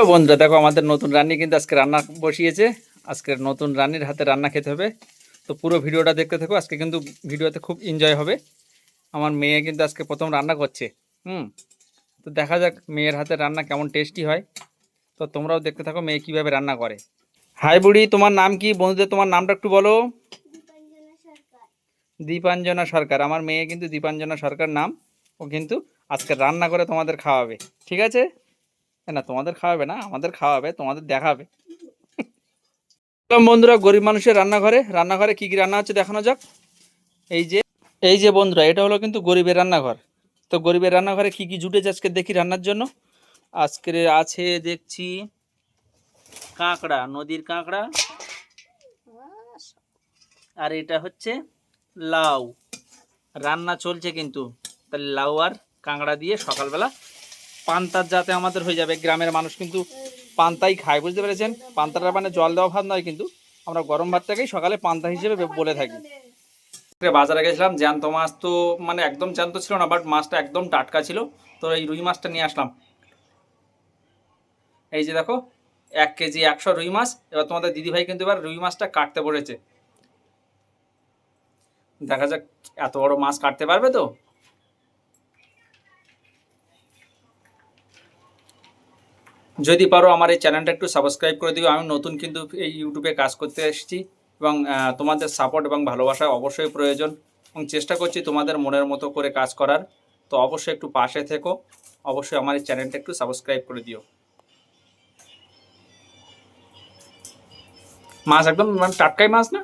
তো বন্ধুরা দেখো আমাদের নতুন রান্নি কিন্তু আজকে রান্না বসিয়েছে। আজকের নতুন রান্নির হাতে রান্না খেতে হবে। তো পুরো ভিডিওটা দেখতে থাকো আজকে কিন্তু ভিডিওতে খুব এনজয় হবে। আমার মেয়ে কিন্তু আজকে প্রথম রান্না করছে হুম। তো দেখা যাক মেয়ের হাতে রান্না কেমন টেস্টি হয়। তো তোমরাও দেখতে থাকো মেয়ে কীভাবে রান্না করে। হাই বুড়ি তোমার নাম কি? বন্ধুদের তোমার নামটা একটু বলো। দীপাঞ্জনা সরকার আমার মেয়ে কিন্তু দীপাঞ্জনা সরকার নাম। ও কিন্তু আজকে রান্না করে তোমাদের খাওয়াবে ঠিক আছে? না তোমাদের খাওয়াবে না, আমাদের খাওয়াবে, তোমাদের দেখাবে। বন্ধুরা, গরিব মানুষের রান্নাঘরে রান্নাঘরে কি কি রান্না হচ্ছে দেখানো যাক। এই যে এই যে বন্ধুরা, এটা হলো কিন্তু গরিবের রান্নাঘর। তো গরিবের রান্নাঘরে কি কি জুটেছে আজকে দেখি রান্নার জন্য। আজকে আছে, দেখছি, কাঁকড়া, নদীর কাঁকড়া। আর এটা হচ্ছে লাউ। রান্না চলছে কিন্তু। তাহলে লাউ আর কাঁকড়া দিয়ে সকালবেলা পান্তার যাতে আমাদের হয়ে যাবে, গ্রামের মানুষ কিন্তু পান্তাই খায়, বুঝতে পেরেছেন? পান্তাটা মানে জল দেওয়া ভাত নয় কিন্তু, আমরা গরম ভাতটাকেই সকালে পান্তা হিসেবে বলে থাকি। বাজারে গেছিলাম, জ্যান্ত মাছ তো মানে একদম জ্যান্ত ছিল না বাট মাছটা একদম টাটকা ছিল। তো এই রুই মাছটা নিয়ে আসলাম। এই যে দেখো, এক কেজি একশো রুই মাছ। এবার তোমাদের দিদিভাই কিন্তু এবার রুই মাছটা কাটতে পড়েছে দেখা যাক, এত বড় মাছ কাটতে পারবে তো? যদি পারো আমার এই চ্যানেলটা একটু সাবস্ক্রাইব করে দিও। আমি নতুন কিন্তু এই ইউটিউবে কাজ করতে এসেছি এবং তোমাদের সাপোর্ট এবং ভালোবাসা অবশ্যই প্রয়োজন এবং চেষ্টা করছি তোমাদের মনের মতো করে কাজ করার। তো অবশ্যই একটু পাশে থেকো। অবশ্যই আমার এই চ্যানেলটা একটু সাবস্ক্রাইব করে দিও। মাছ একদম মানে টাটকাই মাছ না?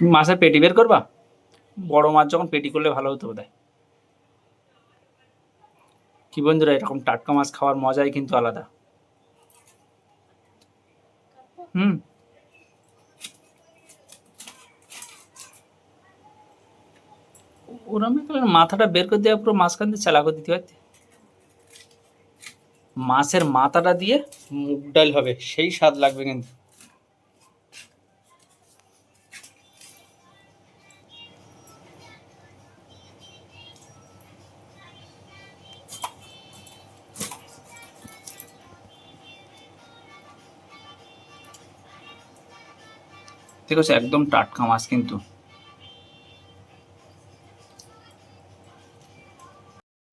তুমি মাছের পেটি বের করবা? বড় মাছ যখন পেটি করলে ভালো হতো বোধ কি বন্ধুরা এরকম টাটকা মাছ খাওয়ার মজাই কিন্তু আলাদা। হুম। ওরম মাথাটা বের করে দেওয়া পুরো মাঝখান দিয়ে চালা করে দিতে পারতে। মাছের মাথাটা দিয়ে মুগ ডাল হবে সেই স্বাদ লাগবে কিন্তু। ঠিক আছে একদম টাটকা মাছ কিন্তু।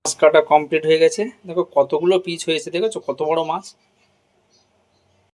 মাছ কাটা কমপ্লিট হয়ে গেছে। দেখো কতগুলো পিচ হয়েছে, দেখেছ? কত বড় মাছ?